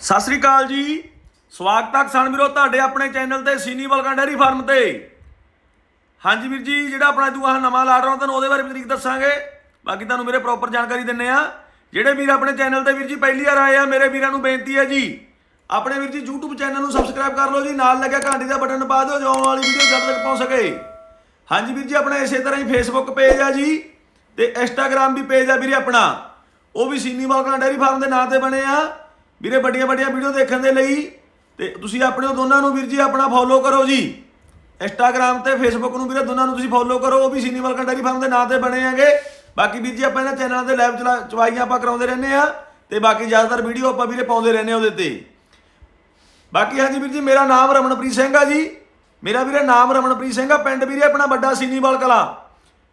ਸਤਿ ਸ੍ਰੀ ਅਕਾਲ ਜੀ। ਸਵਾਗਤ ਹੈ ਕਿਸਾਨ ਵੀਰੋ ਤੁਹਾਡੇ ਆਪਣੇ ਚੈਨਲ ਤੇ ਸੀਨੀ ਬਲਕਾਂ ਡੈਰੀ ਫਾਰਮ ਤੇ। ਹਾਂਜੀ ਵੀਰ ਜੀ, ਜਿਹੜਾ ਆਪਣਾ ਦੂਆ ਨਵਾਂ ਲਾਟ ਰਿਹਾ ਤੁਹਾਨੂੰ ਉਹਦੇ ਬਾਰੇ ਵੀ ਤਰੀਕ ਦੱਸਾਂਗੇ। ਬਾਕੀ ਤੁਹਾਨੂੰ ਮੇਰੇ ਪ੍ਰੋਪਰ ਜਾਣਕਾਰੀ ਦਿੰਨੇ ਆ। ਜਿਹੜੇ ਵੀਰ ਆਪਣੇ ਚੈਨਲ ਤੇ ਵੀਰ ਜੀ ਪਹਿਲੀ ਵਾਰ ਆਏ ਆ, ਮੇਰੇ ਵੀਰਾਂ ਨੂੰ ਬੇਨਤੀ ਹੈ ਜੀ। ਆਪਣੇ ਵੀਰ ਜੀ YouTube ਚੈਨਲ ਨੂੰ ਸਬਸਕ੍ਰਾਈਬ ਕਰ ਲਓ ਜੀ, ਨਾਲ ਲੱਗਿਆ ਘੰਟੀ ਦਾ ਬਟਨ ਪਾ ਦਿਓ ਜੋ ਆਉਣ ਵਾਲੀ ਵੀਡੀਓ ਜਦ ਤੱਕ ਪਹੁੰਚ ਸਕੇ। ਹਾਂਜੀ ਵੀਰ ਜੀ, ਆਪਣਾ ਇਸੇ ਤਰ੍ਹਾਂ ਹੀ Facebook ਪੇਜ ਆ ਜੀ ਤੇ Instagram ਵੀ ਪੇਜ ਆ ਵੀਰੇ ਆਪਣਾ। ਉਹ ਵੀ ਸੀਨੀ ਵਾਲਕਾ ਡੈਰੀ ਫਾਰਮ ਦੇ ਨਾਂ ਤੇ ਬਣੇ ਆ। ਵੀਰੇ, ਵੱਡੀਆਂ ਵੱਡੀਆਂ ਵੀਡੀਓ ਦੇਖਣ ਦੇ ਲਈ ਤੇ ਤੁਸੀਂ ਆਪਣੇ ਉਹ ਦੋਨਾਂ ਨੂੰ ਵੀਰ ਜੀ ਆਪਣਾ ਫੋਲੋ ਕਰੋ ਜੀ। ਇੰਸਟਾਗ੍ਰam ਤੇ ਫੇਸਬੁੱਕ ਨੂੰ ਵੀਰੇ, ਦੋਨਾਂ ਨੂੰ ਤੁਸੀਂ ਫੋਲੋ ਕਰੋ। ਉਹ ਵੀ ਸੀਨੀ ਵਾਲਕਾ ਫਾਰਮ ਦੇ ਨਾਂ ਤੇ ਬਣੇ ਆਗੇ ਬਾਕੀ ਵੀਰ ਜੀ, ਆਪਾਂ ਇਹਨਾਂ ਚੈਨਲਾਂ ਤੇ ਲਾਈਵ ਚਵਾਈਆਂ ਆਪਾਂ ਕਰਾਉਂਦੇ ਰਹਿੰਦੇ ਆ ਤੇ ਬਾਕੀ ਜ਼ਿਆਦਾਤਰ ਵੀਡੀਓ ਆਪਾਂ ਵੀਰੇ ਪਾਉਂਦੇ ਰਹਿੰਦੇ ਆ ਉਹਦੇ ਤੇ। ਬਾਕੀ ਹਾਂਜੀ ਵੀਰ ਜੀ, ਮੇਰਾ ਨਾਮ ਰਮਨਪ੍ਰੀਤ ਸਿੰਘ ਆ ਜੀ। ਮੇਰਾ ਵੀਰੇ ਨਾਮ ਰਮਨਪ੍ਰੀਤ ਸਿੰਘ ਆ। ਪਿੰਡ ਵੀਰੇ, ਆਪਣਾ ਵੱਡਾ ਸੀਨੀਵਾਲ ਕਲਾ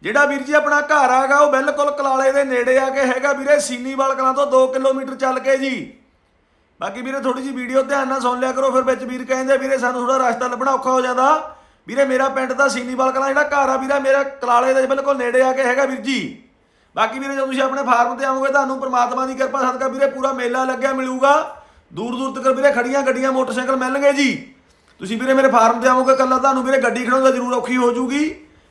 ਜਿਹੜਾ ਵੀਰ ਜੀ ਆਪਣਾ ਘਰ ਆਗਾ ਉਹ ਬਿਲਕੁਲ ਕਲਾਲੇ ਦੇ ਨੇੜੇ ਆ ਕੇ ਹੈਗਾ ਵੀਰੇ। ਸੀਨੀਵਾਲ ਕਲਾ ਤੋਂ 2 ਕਿਲੋਮੀਟਰ ਚੱਲ ਕੇ ਜੀ। ਬਾਕੀ ਵੀਰੇ ਥੋੜੀ ਜੀ ਵੀਡੀਓ ਧਿਆਨ ਨਾਲ ਸੁਣ ਲਿਆ ਕਰੋ, ਫਿਰ ਵਿੱਚ ਵੀਰ ਕਹਿੰਦੇ ਵੀਰੇ ਸਾਨੂੰ ਥੋੜਾ ਰਸਤਾ ਲੱਭਣਾ ਔਖਾ ਹੋ ਜਾਂਦਾ। ਵੀਰੇ ਮੇਰਾ ਪਿੰਡ ਤਾਂ ਸੀਨੀਵਾਲ ਕਲਾ ਜਿਹੜਾ ਘਰ ਆ ਵੀਰਾ, ਮੇਰਾ ਕਲਾਲੇ ਦੇ ਬਿਲਕੁਲ ਨੇੜੇ ਆ ਕੇ ਹੈਗਾ ਵੀਰ ਜੀ। ਬਾਕੀ ਵੀਰੇ ਜਦੋਂ ਤੁਸੀਂ ਆਪਣੇ ਫਾਰਮ ਤੇ ਆਓਗੇ ਤੁਹਾਨੂੰ ਪ੍ਰਮਾਤਮਾ ਦੀ ਕਿਰਪਾ, ਸਦਕਾ ਵੀਰੇ ਪੂਰਾ ਮੇਲਾ ਲੱਗਿਆ ਮਿਲੂਗਾ। ਦੂਰ ਦੂਰ ਤੱਕ ਵੀਰੇ ਖੜੀਆਂ ਗੱਡੀਆਂ, ਮੋਟਰਸਾਈਕਲ ਮਿਲਣਗੇ ਜੀ। ਤੁਸੀਂ ਵੀਰੇ ਮੇਰੇ ਫਾਰਮ ਤੇ ਆਓਗੇ ਕੱਲਾ ਤੁਹਾਨੂੰ ਵੀਰੇ ਗੱਡੀ ਖੜਾਉਣ ਦਾ ਜ਼ਰੂਰ ਔਖੀ ਹੋ ਜੂਗੀ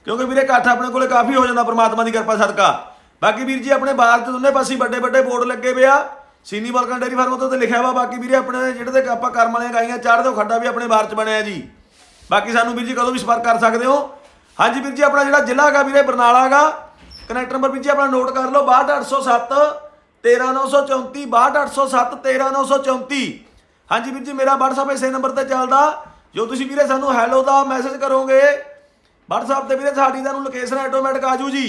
ਕਿਉਂਕਿ ਵੀਰੇ ਇਕੱਠ ਆਪਣੇ ਕੋਲੇ ਕਾਫੀ ਹੋ ਜਾਂਦਾ ਪ੍ਰਮਾਤਮਾ ਦੀ ਕਿਰਪਾ, ਸਦਕਾ। ਬਾਕੀ ਵੀਰ ਜੀ ਆਪਣੇ ਬਾਹਰ ਤੇ ਦੋਨੇ ਪਾਸੇ ਵੱਡੇ ਵੱਡੇ ਬੋਰਡ ਲੱਗੇ ਪਿਆ ਸੀਨੀ ਬਲਕਾਂ ਡੈਰੀ ਫਾਰਮ 'ਤੇ ਲਿਖਿਆ ਵਾ, ਬਾਕੀ ਵੀਰੇ ਆਪਣੇ ਜਿਹੜੇ ਤੇ ਆਪਾਂ ਕਰਮ ਵਾਲੀਆਂ ਗਾਈਆਂ ਚਾੜਦੇ ਉਹ ਖੱਡਾ ਵੀ ਆਪਣੇ ਬਾਹਰ ਚ ਬਣਿਆ ਜੀ। ਬਾਕੀ ਸਾਨੂੰ ਵੀਰ ਜੀ ਕਦੋਂ ਵੀ ਸੰਪਰਕ ਕਰ ਸਕਦੇ ਹੋ। ਹਾਂਜੀ ਵੀਰ ਜੀ, ਆਪਣਾ ਜਿਹੜਾ ਜ਼ਿਲ੍ਹਾ ਹੈਗਾ ਵੀਰੇ ਬਰਨਾਲਾ ਹੈਗਾ ਕਨੈਕਟ ਨੰਬਰ ਵੀਰ ਜੀ ਆਪਣਾ ਨੋਟ ਕਰ ਲਓ 62807 13934 62807 13934 ਹਾਂਜੀ ਵੀਰ ਜੀ, ਮੇਰਾ WhatsApp ਇਸੇ ਨੰਬਰ ਤੇ ਚੱਲਦਾ। ਜੋ ਤੁਸੀਂ ਵੀਰੇ ਸਾਨੂੰ ਹੈਲੋ ਦਾ ਮੈਸੇਜ ਕਰੋਗੇ, WhatsApp ਤੇ ਵੀਰੇ ਸਾਡੀ ਤੁਹਾਨੂੰ ਲੋਕੇਸ਼ਨ ਆਟੋਮੈਟਿਕ ਆਜੂ ਜੀ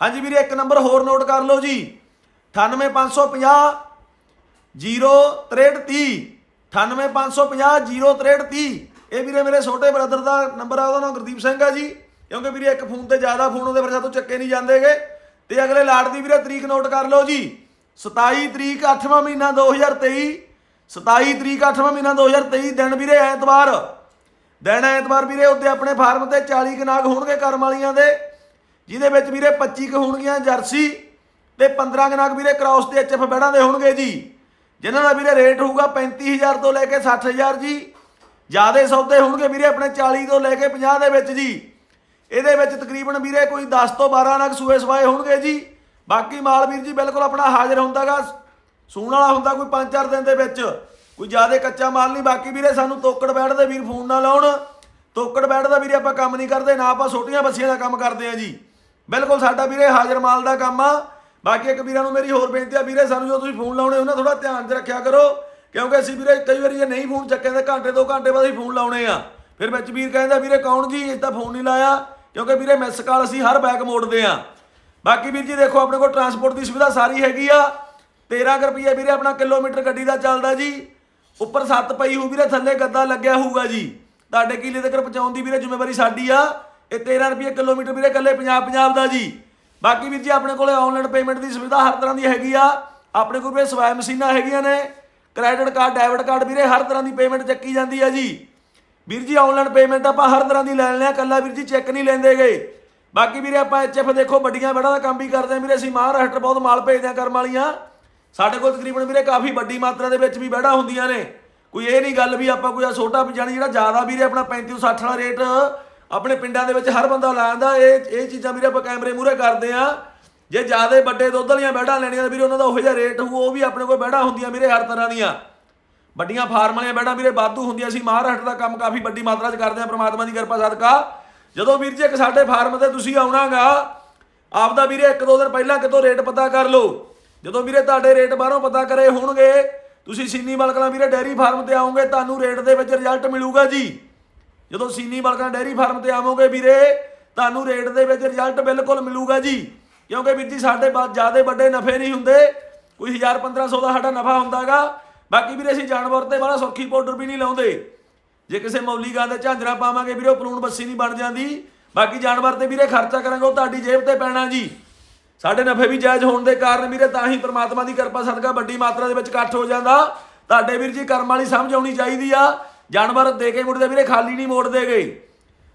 ਹਾਂਜੀ ਵੀਰੇ, ਇੱਕ ਨੰਬਰ ਹੋਰ ਨੋਟ ਕਰ ਲਓ ਜੀ। 98550 0330 98550 0330 ਇਹ ਵੀਰੇ ਮੇਰੇ ਛੋਟੇ ਬ੍ਰਦਰ ਦਾ ਨੰਬਰ ਆ, ਉਹਦਾ ਨਾਮ ਗੁਰਦੀਪ ਸਿੰਘ ਆ ਜੀ। ਕਿਉਂਕਿ ਵੀਰੇ ਇੱਕ ਫੋਨ ਤੇ ਜ਼ਿਆਦਾ ਫੋਨ ਉਹਦੇ ਫਿਰ ਸਾਤੋਂ ਚੱਕੇ ਨਹੀਂ ਜਾਂਦੇਗੇ। ਤੇ ਅਗਲੇ ਲਾਟ ਦੀ ਵੀਰੇ ਤਰੀਕ ਨੋਟ ਕਰ ਲਓ ਜੀ। 27 ਤਰੀਕ 8ਵਾਂ ਮਹੀਨਾ 2023 27 ਤਰੀਕ 8ਵਾਂ ਮਹੀਨਾ 2023 ਦਿਨ ਵੀਰੇ ਐਤਵਾਰ। ਦਿਨ ਐਤਵਾਰ ਵੀਰੇ ਉੱਤੇ ਆਪਣੇ ਫਾਰਮ ਤੇ 40 ਕਨਾਗ ਹੋਣਗੇ ਕਰਮ ਵਾਲੀਆਂ ਦੇ, ਜਿਹਦੇ ਵਿੱਚ ਵੀਰੇ 25 ਕ ਹੋਣਗੀਆਂ ਜਰਸੀ ਤੇ 15 ਕਨਾਗ ਵੀਰੇ ਕ੍ਰਾਸ ਤੇ ਐਚਐਫ ਬੈੜਾਂ ਦੇ ਹੋਣਗੇ ਜੀ। ਜਿਨ੍ਹਾਂ ਦਾ ਵੀਰੇ ਰੇਟ ਹੋਊਗਾ 35000 ਤੋਂ ਲੈ ਕੇ 60000 ਜੀ। ਜਿਆਦੇ ਸੌਦੇ ਹੋਣਗੇ ਵੀਰੇ ਆਪਣੇ 40 ਤੋਂ ਲੈ ਕੇ 50 ਦੇ ਵਿੱਚ ਜੀ। ਇਹਦੇ ਵਿੱਚ ਤਕਰੀਬਨ ਵੀਰੇ ਕੋਈ 10 ਤੋਂ 12 ਨਗ ਸੂਏ ਸਵਾਏ ਹੋਣਗੇ ਜੀ। ਬਾਕੀ ਮਾਲ ਵੀਰ ਜੀ ਬਿਲਕੁਲ ਆਪਣਾ ਹਾਜ਼ਰ ਹੁੰਦਾਗਾ। ਸੂਣ ਵਾਲਾ ਹੁੰਦਾ ਕੋਈ 5-4 ਦਿਨ ਦੇ ਵਿੱਚ। ਕੋਈ ਜ਼ਿਆਦਾ ਕੱਚਾ ਮਾਲ ਨਹੀਂ। ਬਾਕੀ ਵੀਰੇ ਸਾਨੂੰ ਤੋਕੜ ਬੈਠ ਦੇ ਵੀਰ ਫੋਨ ਨਾ ਲਾਉਣ। ਤੋਕੜ ਬੈਠ ਦਾ ਵੀਰੇ ਆਪਾਂ ਕੰਮ ਨਹੀਂ ਕਰਦੇ। ਨਾ ਆਪਾਂ ਛੋਟੀਆਂ ਬੱਸੀਆਂ ਦਾ ਕੰਮ ਕਰਦੇ ਆ ਜੀ। ਬਿਲਕੁਲ ਸਾਡਾ ਵੀਰੇ ਹਾਜ਼ਰ ਮਾਲ ਦਾ ਕੰਮ ਆ। ਬਾਕੀ ਇੱਕ ਵੀਰਾਂ ਨੂੰ ਮੇਰੀ ਹੋਰ ਬੇਨਤੀ ਆ, ਵੀਰੇ, ਸਾਨੂੰ ਜੋ ਤੁਸੀਂ ਫੋਨ ਲਾਉਣੇ ਉਹਨਾਂ ਥੋੜਾ ਧਿਆਨ 'ਚ ਰੱਖਿਆ ਕਰੋ। ਕਿਉਂਕਿ ਅਸੀਂ ਵੀਰੇ ਕਈ ਵਾਰੀ ਇਹ ਨਹੀਂ ਫੋਨ ਚੱਕੇ ਤਾਂ ਘੰਟੇ, ਦੋ ਘੰਟੇ ਬਾਅਦ ਹੀ ਫੋਨ ਲਾਉਣੇ ਆ। ਫਿਰ ਵਿੱਚ ਵੀਰ ਕਹਿੰਦਾ, ਵੀਰੇ, ਕੌਣ ਜੀ? ਇਸ ਤਾਂ ਫੋਨ ਨਹੀਂ ਲਾਇਆ। ਕਿਉਂਕਿ ਵੀਰੇ ਮਿਸ ਕਾਲ ਅਸੀਂ ਹਰ ਬੈਕ ਮੋੜਦੇ ਆ। ਬਾਕੀ ਵੀਰ ਜੀ ਦੇਖੋ, ਆਪਣੇ ਕੋਲ ਟਰਾਂਸਪੋਰਟ ਦੀ ਸੁਵਿਧਾ ਸਾਰੀ ਹੈਗੀ ਆ। 13 ਰੁਪਏ ਵੀਰੇ, ਆਪਣਾ ਕਿਲੋਮੀਟਰ ਗੱਡੀ ਦਾ ਚੱਲਦਾ ਜੀ। ਉੱਪਰ ਸੱਤ ਪਈ ਹੋਊ ਵੀਰੇ, ਥੱਲੇ ਗੱਦਾ ਲੱਗਿਆ ਹੋਊਗਾ ਜੀ। ਤੁਹਾਡੇ ਕਿਲੇ ਤੱਕ ਪਹੁੰਚਾਉਣ ਦੀ ਵੀਰੇ ਜ਼ਿੰਮੇਵਾਰੀ ਸਾਡੀ ਆ। ਇਹ 13 ਰੁਪਏ ਕਿਲੋਮੀਟਰ ਵੀਰੇ, ਇਕੱਲੇ ਪੰਜਾਬ ਪੰਜਾਬ ਦਾ ਜੀ। ਬਾਕੀ ਵੀਰ ਜੀ, ਆਪਣੇ ਕੋਲੇ ਆਨਲਾਈਨ ਪੇਮੈਂਟ ਦੀ ਸੁਵਿਧਾ ਹਰ ਤਰ੍ਹਾਂ ਦੀ ਹੈਗੀ ਆ। ਆਪਣੇ ਕੋਲ ਵੀ ਸਵਾਇ ਮਸ਼ੀਨਾਂ ਹੈਗੀਆਂ ਨੇ। ਕ੍ਰੈਡਿਟ ਕਾਰਡ ਡੈਬਿਟ ਕਾਰਡ ਵੀਰੇ, ਹਰ ਤਰ੍ਹਾਂ ਦੀ ਪੇਮੈਂਟ ਚੱਕੀ ਜਾਂਦੀ ਆ ਜੀ। ਵੀਰ ਜੀ ਆਨਲਾਈਨ ਪੇਮੈਂਟ ਆਪਾਂ ਹਰ ਤਰ੍ਹਾਂ ਦੀ ਲੈ ਲੈਂਦੇ ਆ। ਕੱਲਾ ਵੀਰ ਜੀ ਚੈੱਕ ਨਹੀਂ ਲੈਂਦੇਗੇ। ਬਾਕੀ ਵੀਰੇ, ਆਪਾਂ ਐਚਐਫ ਦੇਖੋ, ਵੱਡੀਆਂ ਬੜਾਂ ਦਾ ਕੰਮ ਵੀ ਕਰਦੇ ਆ। ਵੀਰੇ, ਅਸੀਂ ਮਹਾਰਾਸ਼ਟਰ ਬਹੁਤ ਮਾਲ ਭੇਜਦੇ ਆ ਕਰਮ ਵਾਲੀਆਂ। ਸਾਡੇ ਕੋਲ ਤਕਰੀਬਨ ਵੀਰੇ, ਕਾਫੀ ਵੱਡੀ ਮਾਤਰਾ ਦੇ ਵਿੱਚ ਵੀ ਬੈੜਾ ਹੁੰਦੀਆਂ ਨੇ। ਕੋਈ ਇਹ ਨਹੀਂ ਗੱਲ ਵੀ ਆਪਾਂ ਕੋਈ ਛੋਟਾ ਵੀ ਜਾਣੀ ਜਿਹੜਾ ਜ਼ਿਆਦਾ ਵੀਰੇ, ਆਪਣਾ 35 60 ਵਾਲਾ ਰੇਟ ਆਪਣੇ ਪਿੰਡਾਂ ਦੇ ਵਿੱਚ ਹਰ ਬੰਦਾ ਲਾਉਂਦਾ ਇਹ ਇਹ ਚੀਜ਼ਾਂ ਵੀਰੇ ਆਪਾਂ ਕੈਮਰੇ ਮੂਹਰੇ ਕਰਦੇ ਆ। ਜੇ ਜ਼ਿਆਦਾ ਵੱਡੇ ਦੁੱਧ ਵਾਲੀਆਂ ਬੈੜਾਂ ਲੈਣੀਆਂ ਤਾਂ ਵੀਰੇ ਉਹਨਾਂ ਦਾ ਉਹੋ ਜਿਹਾ ਰੇਟ ਹੋਊ, ਉਹ ਵੀ ਆਪਣੇ ਕੋਲ ਬੈੜਾਂ ਹੁੰਦੀਆਂ ਵੀਰੇ ਹਰ ਤਰ੍ਹਾਂ ਦੀਆਂ। ਵੱਡੀਆਂ ਫਾਰਮ ਵਾਲੀਆਂ ਬੈੜਾਂ ਵੀਰੇ ਵਾਧੂ ਹੁੰਦੀਆਂ ਸੀ, ਮਹਾਰਾਸ਼ਟਰ ਦਾ ਕੰਮ ਕਾਫੀ ਵੱਡੀ ਮਾਤਰਾ 'ਚ ਕਰਦੇ ਆ, ਪ੍ਰਮਾਤਮਾ ਦੀ ਕਿਰਪਾ ਸਦਕਾ। ਜਦੋਂ ਵੀਰ ਜੀ ਇੱਕ ਸਾਡੇ ਫਾਰਮ ਤੇ ਤੁਸੀਂ ਆਉਣਾਗਾ, ਆਪਦਾ ਵੀਰੇ ਇੱਕ ਦੋ ਦਿਨ ਪਹਿਲਾਂ ਕਿਤੋਂ ਰੇਟ ਪਤਾ ਕਰ ਲਓ। ਜਦੋਂ ਵੀਰੇ ਤੁਹਾਡੇ ਰੇਟ ਬਾਹਰੋਂ ਪਤਾ ਕਰੇ ਹੋਣਗੇ, ਤੁਸੀਂ ਸੀਨੀ ਬਲਕਣਾ ਵੀਰੇ ਡੈਰੀ ਫਾਰਮ ਤੇ ਆਓਗੇ, ਤੁਹਾਨੂੰ ਰੇਟ ਦੇ ਵਿੱਚ ਰਿਜ਼ਲਟ ਮਿਲੂਗਾ ਜੀ। ਜਦੋਂ ਸੀਨੀ ਬਲਕਣਾ ਡੈਰੀ ਫਾਰਮ ਤੇ ਆਵੋਗੇ ਵੀਰੇ, ਤੁਹਾਨੂੰ ਰੇਟ ਦੇ ਵਿੱਚ ਰਿਜ਼ਲਟ ਬਿਲਕੁਲ ਮਿਲੂਗਾ ਜੀ। ਕਿਉਂਕਿ ਵੀਰ ਜੀ, ਸਾਡੇ ਬਾਅਦ ਜਿਆਦੇ ਵੱਡੇ ਨਫੇ ਨਹੀਂ ਹੁੰਦੇ। ਕੋਈ 1000 1500 ਦਾ ਸਾਡਾ ਨਫਾ ਹੁੰਦਾਗਾ। ਬਾਕੀ ਵੀਰੇ, ਅਸੀਂ ਜਾਨਵਰ ਤੇ ਬੜਾ ਸੌਖੀ ਪਾਊਡਰ ਵੀ ਨਹੀਂ ਲਾਉਂਦੇ। ਜੇ ਕਿਸੇ ਮੌਲੀ ਗਾਂ ਦੇ ਝਾਂਜਰਾ ਪਾਵਾਂਗੇ ਵੀਰੇ, ਉਹ ਪਲੂਣ ਬੱਸੀ ਨਹੀਂ ਬਣ ਜਾਂਦੀ। ਬਾਕੀ ਜਾਨਵਰ ਤੇ ਵੀਰੇ, ਖਰਚਾ ਕਰਾਂਗੇ, ਉਹ ਤੁਹਾਡੀ ਜੇਬ ਤੇ ਪੈਣਾ ਜੀ। ਸਾਡੇ ਨਫੇ ਵੀ ਜਾਇਜ਼ ਹੋਣ ਦੇ ਕਾਰਨ ਵੀਰੇ, ਤਾਂ ਹੀ ਪ੍ਰਮਾਤਮਾ ਦੀ ਕਿਰਪਾ ਸਦਕਾ ਵੱਡੀ ਮਾਤਰਾ ਦੇ ਵਿੱਚ ਇਕੱਠ ਹੋ ਜਾਂਦਾ। ਤੁਹਾਡੇ ਵੀਰ ਜੀ, ਕਰਮ ਵਾਲੀ ਸਮਝ ਆਉਣੀ ਚਾਹੀਦੀ ਆ। ਜਾਨਵਰ ਦੇ ਕੇ ਮੁੜਦੇ ਵੀਰੇ ਖਾਲੀ ਨਹੀਂ ਮੋੜਦੇਗੇ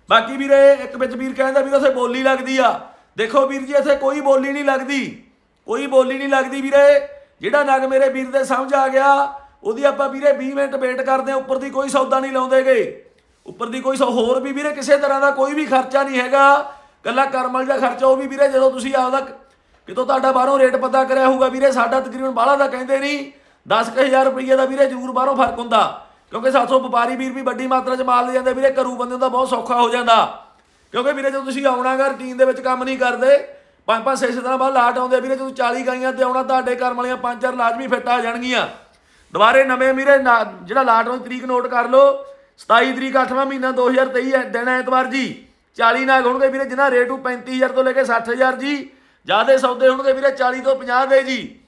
ਬਾਕੀ ਵੀਰੇ, ਇੱਕ ਵਿੱਚ ਵੀਰ ਕਹਿੰਦਾ ਵੀਰੇ ਉੱਥੇ ਬੋਲੀ ਲੱਗਦੀ ਆ। ਦੇਖੋ ਵੀਰ ਜੀ, ਇੱਥੇ ਕੋਈ ਬੋਲੀ ਨਹੀਂ ਲੱਗਦੀ। ਕੋਈ ਬੋਲੀ ਨਹੀਂ ਲੱਗਦੀ ਵੀਰੇ। ਜਿਹੜਾ ਨਗ ਮੇਰੇ ਵੀਰ ਦੇ ਸਮਝ ਆ ਗਿਆ, ਉਹਦੀ ਆਪਾਂ ਵੀਰੇ 20 ਮਿੰਟ ਵੇਟ ਕਰਦੇ ਆ ਉੱਪਰ ਦੀ ਕੋਈ ਸੌਦਾ ਨਹੀਂ ਲਾਉਂਦੇਗੇ। ਉੱਪਰ ਦੀ ਕੋਈ ਸੌ- ਹੋਰ ਵੀ ਵੀਰੇ ਕਿਸੇ ਤਰ੍ਹਾਂ ਦਾ ਕੋਈ ਵੀ ਖਰਚਾ ਨਹੀਂ ਹੈਗਾ। ਕੱਲਾ ਕਰਮਲ ਦਾ ਖਰਚਾ, ਉਹ ਵੀ ਵੀਰੇ ਜਦੋਂ ਤੁਸੀਂ ਆਪਦਾ ਕਿਤੋਂ ਤੁਹਾਡਾ ਬਾਹਰੋਂ ਰੇਟ ਪਤਾ ਕਰਿਆ ਹੋਊਗਾ ਵੀਰੇ, ਸਾਡਾ ਤਕਰੀਬਨ ਬਾਹਲਾ ਦਾ ਕਹਿੰਦੇ ਨਹੀਂ। 10000 ਰੁਪਏ ਦਾ ਵੀਰੇ ਜ਼ਰੂਰ ਬਾਹਰੋਂ ਫ਼ਰਕ ਹੁੰਦਾ। ਕਿਉਂਕਿ ਸਾਥੋਂ ਵਪਾਰੀ ਵੀਰ ਵੀ ਵੱਡੀ ਮਾਤਰਾ 'ਚ ਮਾਲ ਲੈ ਜਾਂਦੇ, ਵੀਰੇ ਕਰੂ ਬੰਦੇ ਦਾ ਬਹੁਤ ਸੌਖਾ ਹੋ ਜਾਂਦਾ। ਕਿਉਂਕਿ ਵੀਰੇ ਜਦੋਂ ਤੁਸੀਂ ਆਉਣਾਗਾ ਰੂਟੀਨ ਦੇ ਵਿੱਚ ਕੰਮ ਨਹੀਂ ਕਰਦੇ, ਪੰਜ ਪੰਜ ਛੇ ਛੇ ਦਿਨਾਂ ਬਾਅਦ ਲਾਟ ਆਉਂਦੇ ਵੀਰੇ, ਜਦੋਂ 40 ਗਾਈਆਂ ਤੇ ਆਉਣਾ, ਤੁਹਾਡੇ ਕਰਮ ਵਾਲੀਆਂ ਪੰਜ ਚਾਰ ਲਾਜ਼ਮੀ ਫਿੱਟ ਆ ਜਾਣਗੀਆਂ। ਦੁਬਾਰੇ ਨਵੇਂ ਵੀਰੇ ਨਾ- ਜਿਹੜਾ ਲਾਟ ਵਾਲੀ ਤਰੀਕ ਨੋਟ ਕਰ ਲਓ 27 ਤਰੀਕ 8ਵਾਂ ਮਹੀਨਾ 2023 ਹੈ, ਦਿਨ ਐਤਵਾਰ ਜੀ। 40 ਨਾਗ ਹੋਣਗੇ ਵੀਰੇ, ਜਿਨ੍ਹਾਂ ਰੇਟ ਨੂੰ 35000 ਤੋਂ ਲੈ ਕੇ 60000 ਜੀ। ਜਿਆਦੇ ਸੌਦੇ ਹੋਣਗੇ ਵੀਰੇ 40 ਤੋਂ 50 ਦੇ ਜੀ।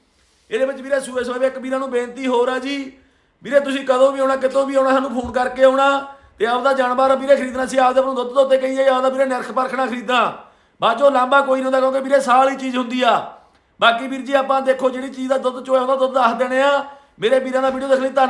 ਇਹਦੇ ਵਿੱਚ ਵੀਰੇ ਸੂਏ ਸੂਏ ਇੱਕ ਵੀਰਾਂ ਨੂੰ ਬੇਨਤੀ ਹੋਰ ਆ ਜੀ ਵੀਰੇ, ਤੁਸੀਂ ਕਦੋਂ ਵੀ ਆਉਣਾ ਕਿਤੋਂ ਵੀ ਆਉਣਾ, ਸਾਨੂੰ ਫੋਨ ਕਰਕੇ ਆਉਣਾ ਤੇ ਆਪਦਾ ਜਾਨਵਰ ਵੀਰੇ ਖਰੀਦਣਾ ਸੀ ਆਪਦੇ ਨੂੰ ਦੁੱਧ ਦੋਤੇ ਕਹੀਏ, ਆਪਦਾ ਵੀਰੇ ਨਿਰਖ ਪਰਖਣਾ ਖਰੀਦਣਾ। ਬਾਜੋ ਲਾਂਬਾ ਕੋਈ ਨਹੀਂ ਹੁੰਦਾ ਕਿਉਂਕਿ ਵੀਰੇ ਸਾਲ ਹੀ ਚੀਜ਼ ਹੁੰਦੀ ਆ। ਬਾਕੀ ਵੀਰ ਜੀ, ਆਪਾਂ ਦੇਖੋ ਜਿਹੜੀ ਚੀਜ਼ ਦਾ ਦੁੱਧ ਚੋਇਆ ਹੁੰਦਾ ਦੁੱਧ ਦੱਸ ਦੇਣੇ ਆ। ਮੇਰੇ ਵੀਰਾਂ ਦਾ ਵੀਡੀਓ ਦੇਖ ਲਈ ਧੰਨ